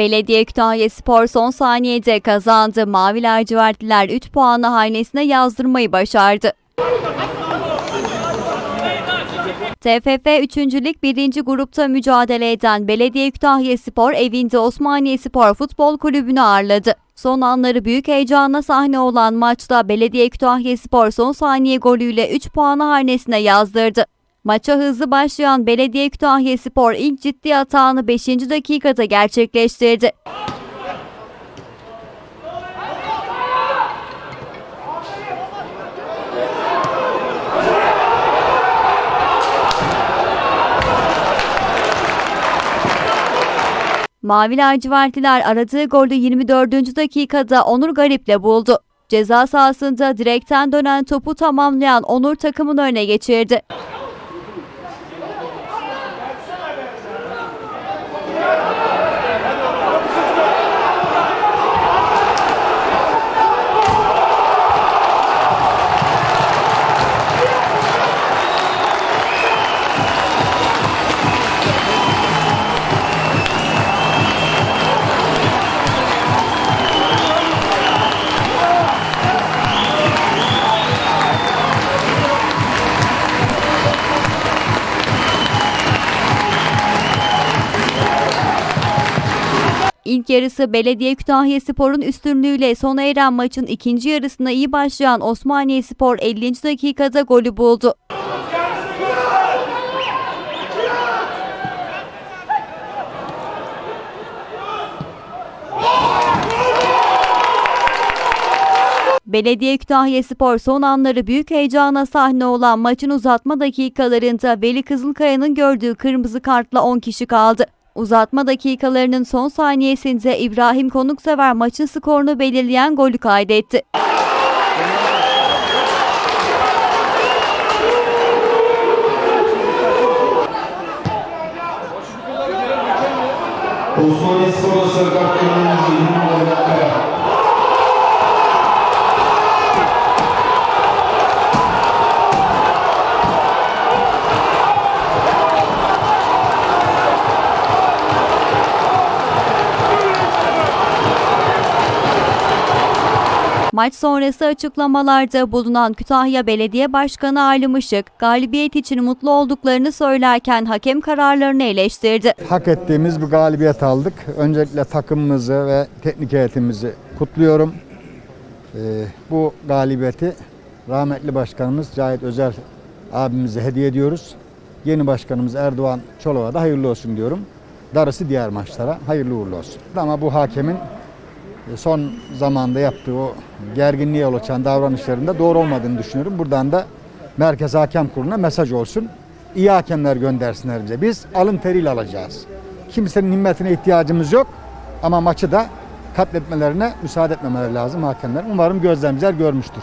Belediye Kütahya Spor son saniyede kazandı. Mavi lacivertliler 3 puanı hanesine yazdırmayı başardı. TFF 3. Lig 1. grupta mücadele eden Belediye Kütahya Spor evinde Osmaniye Spor Futbol Kulübü'nü ağırladı. Son anları büyük heyecana sahne olan maçta Belediye Kütahya Spor son saniye golüyle 3 puanı hanesine yazdırdı. Maça hızlı başlayan Belediye Kütahya Spor ilk ciddi hatağını 5. dakikada gerçekleştirdi. Mavi lacivertliler aradığı golü 24. dakikada Onur Garip'le buldu. Ceza sahasında direkten dönen topu tamamlayan Onur takımını öne geçirdi. İlk yarısı Belediye Kütahya Spor'un üstünlüğüyle sona eren maçın ikinci yarısına iyi başlayan Osmaniye Spor 50. dakikada golü buldu. Belediye Kütahya Spor son anları büyük heyecana sahne olan maçın uzatma dakikalarında Veli Kızılkaya'nın gördüğü kırmızı kartla 10 kişi kaldı. Uzatma dakikalarının son saniyesinde İbrahim Konuksever maçın skorunu belirleyen golü kaydetti. Osmaniye Spor'a sarı Maç sonrası açıklamalarda bulunan Kütahya Belediye Başkanı Alim Işık, galibiyet için mutlu olduklarını söylerken hakem kararlarını eleştirdi. hak ettiğimiz bir galibiyet aldık. Öncelikle takımımızı ve teknik heyetimizi kutluyorum. Ee, bu galibiyeti rahmetli başkanımız Cahit Özel abimize hediye ediyoruz. Yeni başkanımız Erdoğan Çolak'a da hayırlı olsun diyorum. Darısı diğer maçlara hayırlı uğurlu olsun. Ama bu hakemin son zamanda yaptığı o gerginliğe yol açan davranışlarında doğru olmadığını düşünüyorum. Buradan da Merkez Hakem Kurulu'na mesaj olsun. İyi hakemler göndersinler bize. Biz alın teriyle alacağız. Kimsenin himmetine ihtiyacımız yok. Ama maçı da katletmelerine müsaade etmemeleri lazım hakemler. Umarım gözlemciler görmüştür.